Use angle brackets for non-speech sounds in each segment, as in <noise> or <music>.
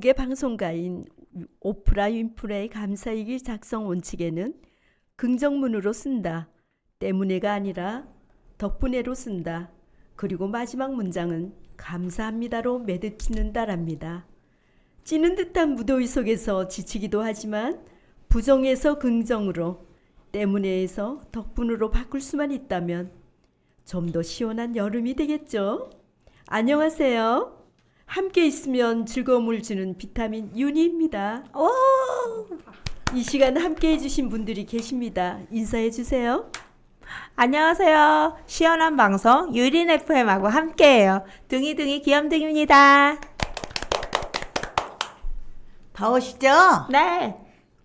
미국의 방송가인 오프라 윈프레의 감사일기 작성 원칙에는 긍정문으로 쓴다. 때문에가 아니라 덕분에로 쓴다. 그리고 마지막 문장은 감사합니다로 매듭짓는다랍니다. 찌는 듯한 무더위 속에서 지치기도 하지만 부정에서 긍정으로 때문에에서 덕분으로 바꿀 수만 있다면 좀 더 시원한 여름이 되겠죠? 안녕하세요. 함께 있으면 즐거움을 주는 비타민 윤희입니다. 이 시간 함께 해주신 분들이 계십니다. 인사해 주세요. 안녕하세요. 시원한 방송 유린 FM하고 함께해요. 둥이둥이 귀염둥입니다. 더우시죠? 네.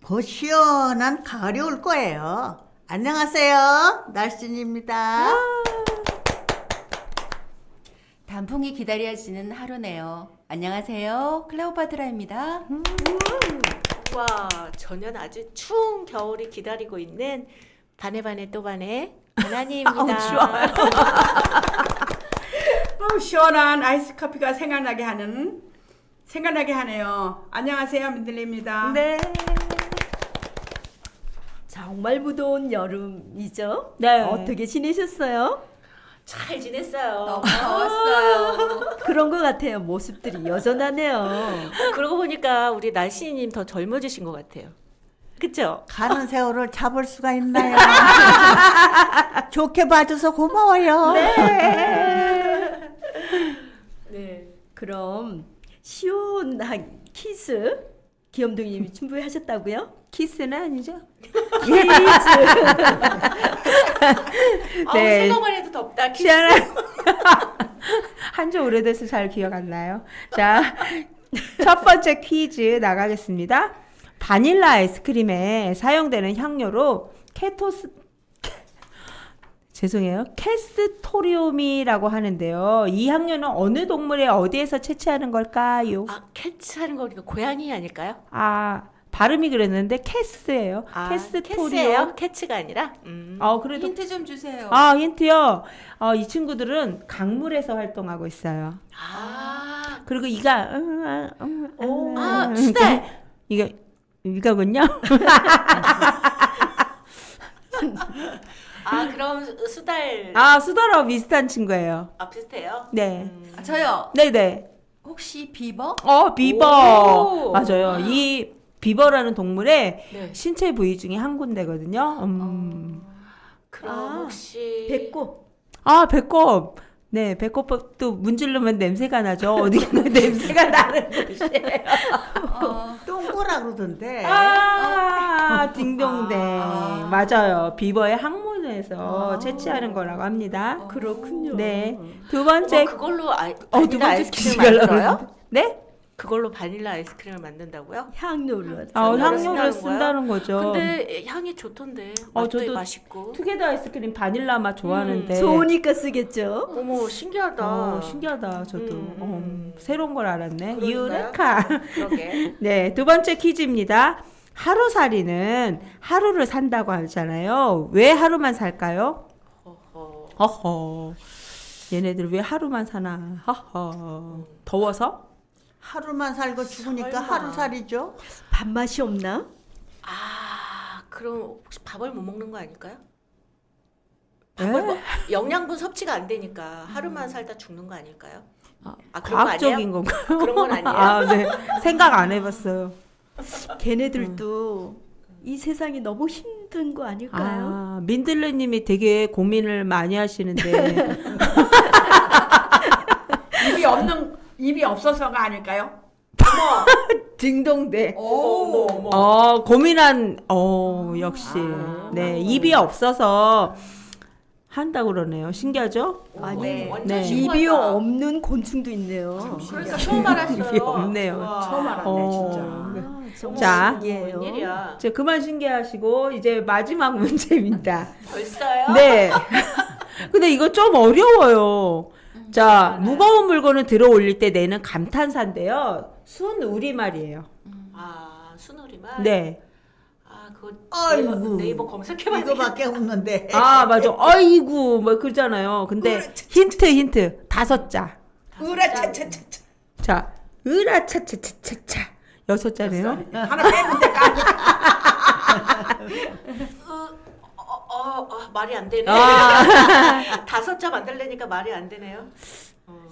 곧 시원한 가을이 올 거예요. 안녕하세요. 날씬입니다. 단풍이 기다려지는 하루네요. 안녕하세요. 클레오파트라입니다. 와, 전혀 아주 추운 겨울이 기다리고 있는 반에 반에 또 반에 하나님입니다. <laughs> 어우, <laughs> 시원한 아이스 커피가 생각나게 하는 생각나게 하네요. 안녕하세요, 민들레입니다. 네. 정말 무더운 여름이죠? 네. 어떻게 지내셨어요? 잘 지냈어요. 너무 더웠어요. <laughs> 그런 것 같아요. 모습들이 여전하네요. <laughs> 그러고 보니까 우리 날씨님 더 젊어지신 것 같아요. 그쵸? 가는 <laughs> 세월을 잡을 수가 있나요? 좋게 봐줘서 고마워요. 네. 그럼 시원한 키스 귀염둥이님이 준비하셨다고요? 키스는 아니죠? 키즈 <laughs> <laughs> 아우, 네. 생각만 해도 덥다. 키스. 시원한 <laughs> 한주 오래돼서 잘 기억 안 나요. 자, 첫 번째 퀴즈 나가겠습니다. 바닐라 아이스크림에 사용되는 향료로 케토스 죄송해요. 캐스토리움이라고 하는데요. 이 향료는 어느 동물의 어디에서 채취하는 걸까요? 아, 캐치하는 거니까 고양이 아닐까요? 아, 발음이 그랬는데 캐스예요. 아, 캐스토리움. 캐스예요? 캐치가 아니라? 음. 어, 그래도 힌트 좀 주세요. 아, 힌트요. 어, 이 친구들은 강물에서 활동하고 있어요. 아, 그리고 이가 음, 아, 음, 오. 음, 아, 음, 수달! 이거 이거군요. <laughs> 아, 그럼 수- 수달. 아, 수다라고 비슷한 친구예요. 아, 비슷해요? 네. 음. 아, 저요. 네, 네. 혹시 비버? 어, 비버. 오. 맞아요. 이 비버라는 동물의 네. 신체 부위 중에 한 군데거든요. 음. 그럼 아, 혹시. 배꼽 아, 배꼽. 네, 배꼽도 문지르면 냄새가 나죠. 어디 가나 <laughs> 냄새가 나는 곳이에요. 어, 똥꼬라 그러던데. 아, 딩동댕. 아. 맞아요. 비버의 항문에서 채취하는 거라고 합니다. 그렇군요. 네. 두 번째. 어, 그걸로 아이, 어, 두 번째 아이스크림 퀴즈가 만들어요? 네? 그걸로 바닐라 아이스크림을 만든다고요? 향료를 어, 향료를 쓴다는 거죠. 근데 향이 좋던데 어, 맛도 저도 맛있고 투게더 아이스크림 바닐라 맛 좋아하는데. 좋으니까 쓰겠죠. 어머 신기하다 어, 신기하다. 저도. 음, 어, 음. 새로운 걸 알았네. 그러니까요. 유레카. <laughs> 그러게 <laughs> 네, 두 번째 퀴즈입니다. 하루살이는 하루를 산다고 하잖아요. 왜 하루만 살까요? 어허. 허허. 얘네들 왜 하루만 사나? 허허. 더워서? 하루만 살고 죽으니까 설마. 하루살이죠. 밥맛이 없나? 아 그럼 혹시 밥을 못 먹는 거 아닐까요? 에? 밥을 뭐, 영양분 섭취가 안 되니까 하루만 살다 죽는 거 아닐까요? 아, 아, 그런 거 과학적인 건가요? 그런 건 아니에요? 아, 네. 생각 안 해봤어요. 걔네들도 이 세상이 너무 힘든 거 아닐까요? 아, 민들레님이 되게 고민을 많이 하시는데. <laughs> 입이 없는 입이 없어서가 아닐까요? <laughs> 딩동대. 오. 어, 고민한, 어, 역시. 아. 네, 입이 없어서 한다고 그러네요. 신기하죠? 아니 네. 완전 네. 신기하다. 입이 없는 곤충도 있네요. 그러니까 처음 알았어요. <laughs> 입이 없네요. 와, 처음 알았네, 어. 진짜. 아, 정말 자. 신기해요. 웬일이야 이제 그만 신기하시고, 이제 마지막 <laughs> 문제입니다. 벌써요? 네. 근데 이거 좀 어려워요. 자, 무거운 물건을 들어 올릴 때 내는 감탄사인데요. 순 우리말이에요. 아 순우리만 네. 아 그거 아이고. 네이버, 네이버 검색해봐야 이거밖에 없는데. 아, 맞아. 아이고, 뭐 그러잖아요. 근데 힌트, 힌트. 다섯 자. 으라 차차차차. 자, 으라차차차차차 여섯 자네요. 하나? 어, <laughs> 어, 어, 말이 안 되네. 아, <laughs> 다섯 자 만들려니까 말이 안 되네요.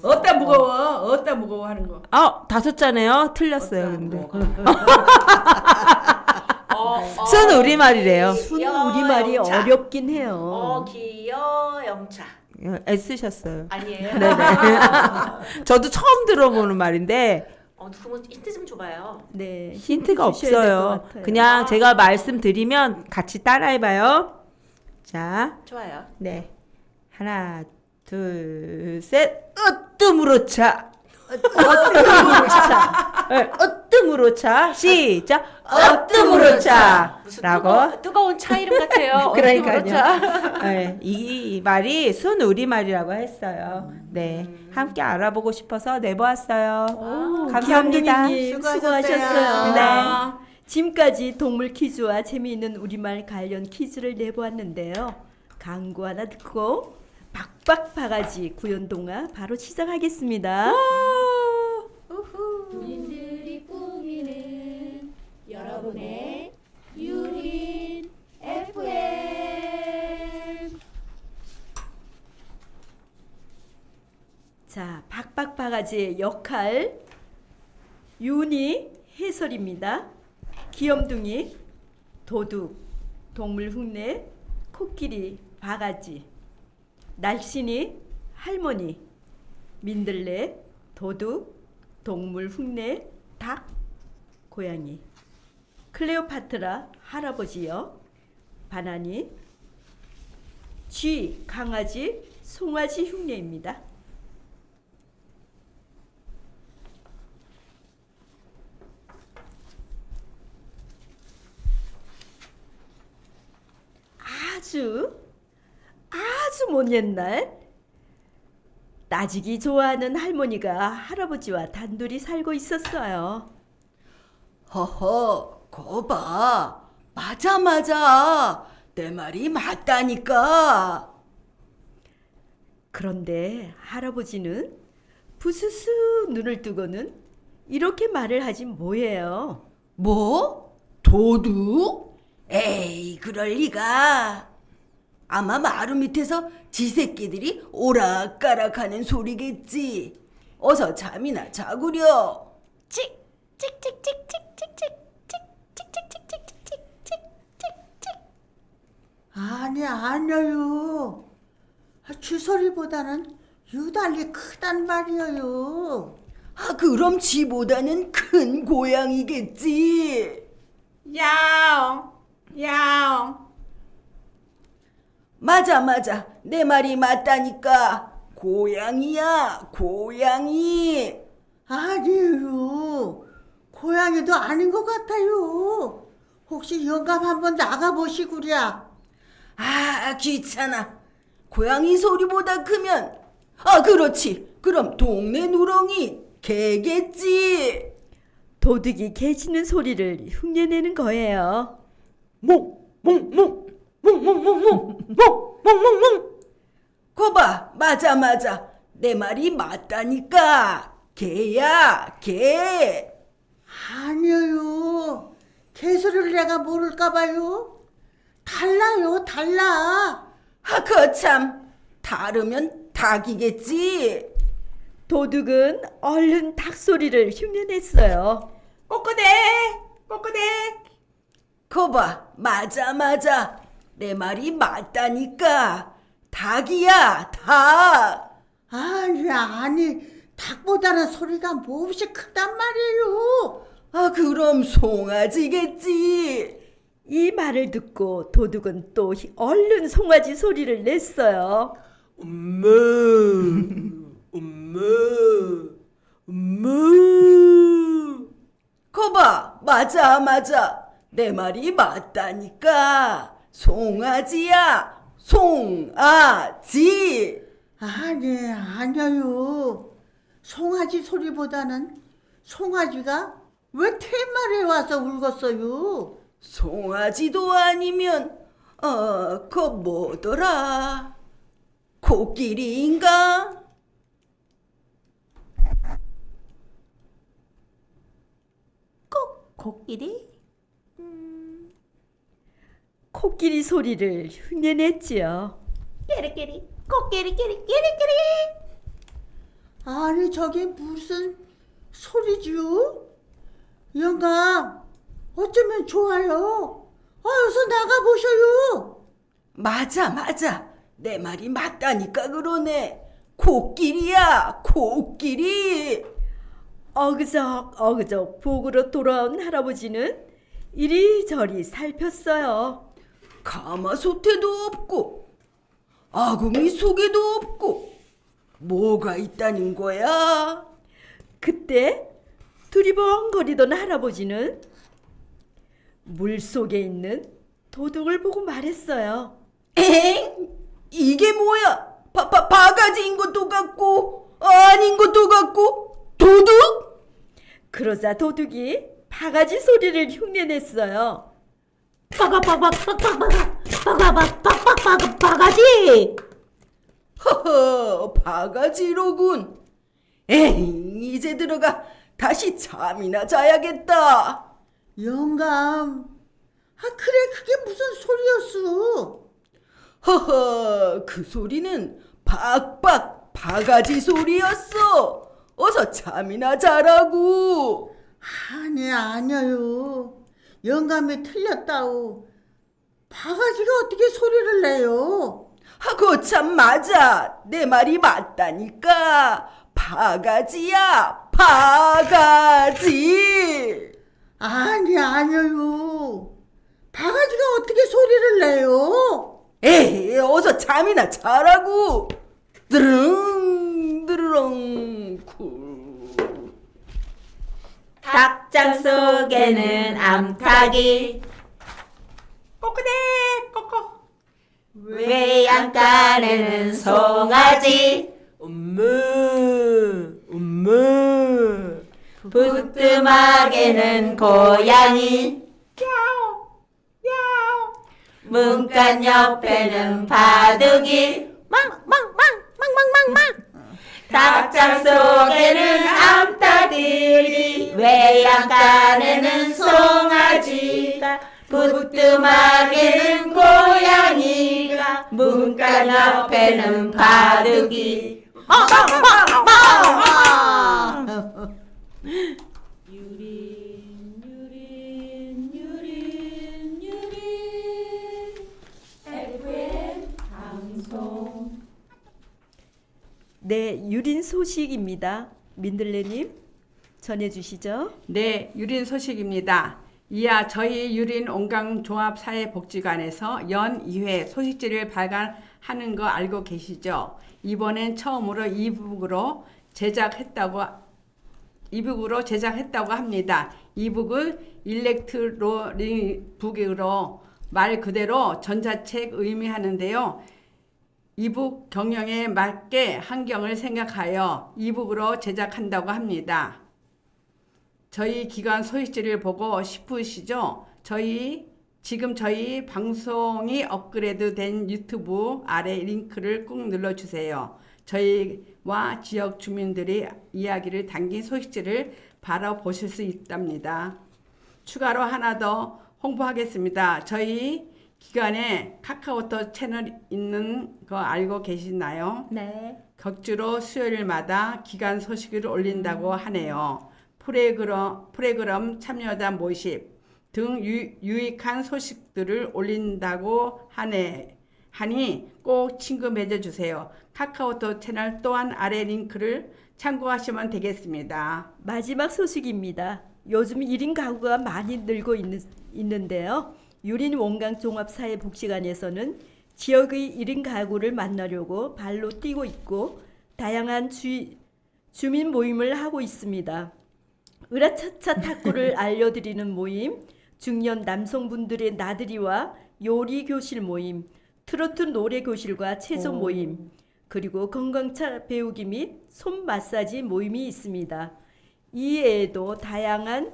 어따 무거워? 어따 무거워 하는 거. 아 다섯 자네요. 틀렸어요. 근데 <laughs> 어, 어, 순 우리 말이래요. 순 기여, 우리말이 영차. 어렵긴 해요. 어, 기여 영차. 어, 애쓰셨어요. 아니에요? 네네. <laughs> 저도 처음 들어보는 말인데 어, 그러면 힌트 좀 줘봐요. 네. 힌트가 주셔야 될것 없어요. 같아요. 그냥 아. 제가 말씀드리면 같이 따라해봐요. 자, 좋아요. 네. 하나, 둘, 셋. 으뜸으로 차. 으뜸으로 차. <laughs> 네, 으뜸으로 차. 시작. 으뜸으로 차. 무슨 라고. 뜨거, 뜨거운 차 이름 같아요. <laughs> 그러니까요. 네, 이 말이 순 우리말이라고 했어요. 네, 함께 알아보고 싶어서 내보았어요. 오, 감사합니다. 수고하셨어요. 수고하셨어요. 네. 지금까지 동물 퀴즈와 재미있는 우리말 관련 퀴즈를 내보았는데요. 광고 하나 듣고 박박 바가지 구연 동화 바로 시작하겠습니다. 우리들이 꾸미는 여러분의 유린 FM 자, 박박 바가지의 역할 윤이 해설입니다. 귀염둥이, 도둑, 동물 흉내, 코끼리, 바가지, 날씬이, 할머니, 민들레, 도둑, 동물 흉내, 닭, 고양이, 클레오파트라, 할아버지요, 바나니, 쥐, 강아지, 송아지 흉내입니다. 아주 아주 먼 옛날 따지기 좋아하는 할머니가 할아버지와 단둘이 살고 있었어요. 허허, 거봐. 맞아, 맞아. 내 말이 맞다니까. 그런데 할아버지는 부스스 눈을 뜨고는 이렇게 말을 하지 뭐예요. 뭐? 도둑? 에이, 그럴 리가. 아마 마루 밑에서 지 새끼들이 오락가락 하는 소리겠지. 어서 잠이나 자구려. 찍, 찍, 찍, 찍, 찍, 찍, 찍, 찍, 찍, 찍, 찍, 찍, 찍, 찍, 찍, 찍, 찍. 아니 아니요. 아, 주소리보다는 유달리 크단 말이에요. 아, 그럼 지보다는 큰 고양이겠지. 야옹, 야옹. 맞아, 맞아. 내 말이 맞다니까. 고양이야, 고양이. 아니에요. 고양이도 아닌 것 같아요. 혹시 영감 한번 나가보시구랴. 아, 귀찮아. 고양이 소리보다 크면, 아, 그렇지. 그럼 동네 누렁이 개겠지. 도둑이 개 짖는 소리를 흉내내는 거예요. 거봐, 맞아, 맞아. 내 말이 맞다니까. 개야, 개. 아니에요. 개소리를 내가 모를까봐요. 달라요, 달라. 아, 거참. 다르면 닭이겠지. 도둑은 얼른 닭 소리를 흉내냈어요. 꼬꼬대, 꼬꼬대. 거봐, 맞아, 맞아. 내 말이 맞다니까. 닭이야, 닭. 아니, 아니, 닭보다는 소리가 몹시 크단 말이에요. 아, 그럼 송아지겠지. 이 말을 듣고 도둑은 또 히- 얼른 송아지 소리를 냈어요. 엄마, 엄마, 엄마. 거봐, 맞아, 맞아. 내 말이 맞다니까. 송아지야, 송아지. 아니, 아니에요. 송아지 소리보다는 송아지가 왜 테마에 와서 울겠어요? 송아지도 아니면, 어, 그 뭐더라? 코끼리인가? 코끼리? 코끼리 소리를 흉내냈지요. 끼리끼리 코끼리 끼리 끼리끼리 아니 저게 무슨 소리지요? 영감 어쩌면 좋아요. 어서 나가보셔요. 맞아, 맞아. 내 말이 맞다니까 그러네. 코끼리야, 코끼리. 어그적 어그적 복으로 돌아온 할아버지는 이리저리 살폈어요. 가마솥에도 없고, 아궁이 속에도 없고, 뭐가 있다는 거야? 그때 두리번거리던 할아버지는 물 속에 있는 도둑을 보고 말했어요. 엥? 이게 뭐야? 바, 바, 바가지인 것도 같고, 아닌 것도 같고, 도둑? 그러자 도둑이 바가지 소리를 흉내냈어요. 빠가빠가빠가빠가빠가빠가빠가 바가지 허허, 바가지로군. 에잉, 이제 들어가 다시 잠이나 자야겠다. 영감. 아 그래 그게 무슨 소리였어? 허허, 그 소리는 박박 바가지 소리였어. 어서 잠이나 자라고. 아니 아니요. 영감이 틀렸다오. 바가지가 어떻게 소리를 내요? 하고 참 맞아. 내 말이 맞다니까. 바가지야, 바가지. 아니 아니요. 바가지가 어떻게 소리를 내요? 에이, 어서 잠이나 자라고. 드릉, 드르렁, 쿨. 닭장 속에는 암탉이. 꼬끄대 꼬꼬. 외양간에는 송아지. 엄마 엄마 부뚜막에는 고양이. 문간 옆에는 바둑이. 망망망망망망망 닭장 속에는 암탉들이 외양간에는 송아지가 부뚜막에는 고양이가 문간 옆에는 바둑이. 유린 <laughs> 네, 유린 소식입니다. 민들레님 전해주시죠. 네, 유린 소식입니다. 이하 저희 유린 온강종합사회복지관에서 연 2회 소식지를 발간하는 거 알고 계시죠? 이번엔 처음으로 이북으로 제작했다고 이북으로 제작했다고 합니다. 이북을 일렉트로닉 북으로 말 그대로 전자책 의미하는데요. 이북 경영에 맞게 환경을 생각하여 이북으로 제작한다고 합니다. 저희 기관 소식지를 보고 싶으시죠? 저희 지금 저희 방송이 업그레이드 된 유튜브 아래 링크를 꾹 눌러주세요. 저희와 지역 주민들의 이야기를 담긴 소식지를 바로 보실 수 있답니다. 추가로 하나 더 홍보하겠습니다. 저희 기관에 카카오톡 채널 있는 거 알고 계시나요? 네 격주로 수요일마다 기간 소식을 올린다고 하네요. 프로그램, 프로그램 참여자 모집 등 유, 유익한 소식들을 올린다고 하네. 하니 꼭 친구 맺어주세요. 카카오톡 채널 또한 아래 링크를 참고하시면 되겠습니다. 마지막 소식입니다. 요즘 1인 가구가 많이 늘고 있는, 있는데요. 유린 원강 종합사회복지관에서는 지역의 1인 가구를 만나려고 발로 뛰고 있고 다양한 주, 주민 모임을 하고 있습니다. 으라차차 탁구를 <laughs> 알려드리는 모임, 중년 남성분들의 나들이와 요리 교실 모임, 트로트 노래 교실과 체조 모임, 그리고 건강차 배우기 및 손 마사지 모임이 있습니다. 이외에도 다양한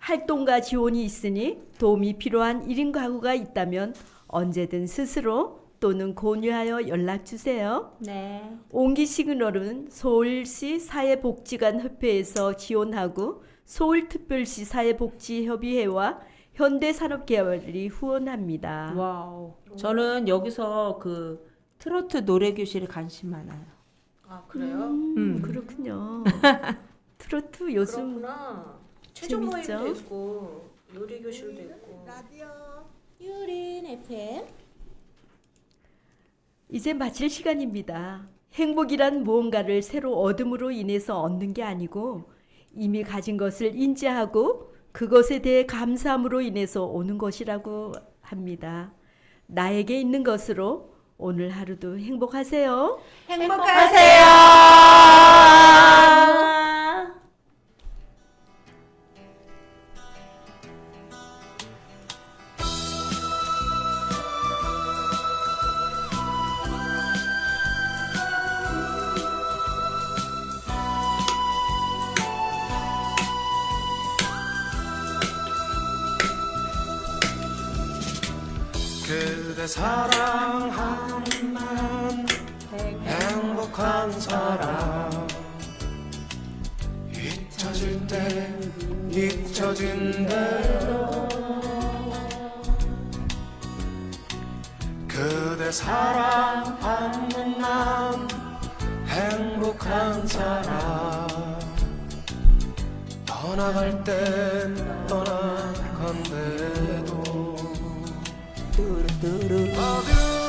활동과 지원이 있으니 도움이 필요한 1인 가구가 있다면 언제든 스스로 또는 공유하여 연락 주세요. 네. 옹기 시그널은 서울시 사회복지관 협회에서 지원하고 서울특별시 사회복지협의회와 현대산업계열이 후원합니다. 와우. 저는 여기서 그 트로트 노래 교실에 관심 많아요. 아 그래요? 음. 그렇군요. <laughs> 트로트 요즘 그렇구나. 최종 재밌죠? 모임도 있고 요리 교실도 있고. 라디오. 유린 FM 이제 마칠 시간입니다. 행복이란 무언가를 새로 얻음으로 인해서 얻는 게 아니고 이미 가진 것을 인지하고 그것에 대해 감사함으로 인해서 오는 것이라고 합니다. 나에게 있는 것으로 오늘 하루도 행복하세요. 행복하세요. 그대 사랑하는 난 행복한 사람. 잊혀질 때 잊혀진 대로. 그대 사랑하는 난 행복한 사람. 떠나갈 땐 떠나간대도 뚜루뚜루. 어디로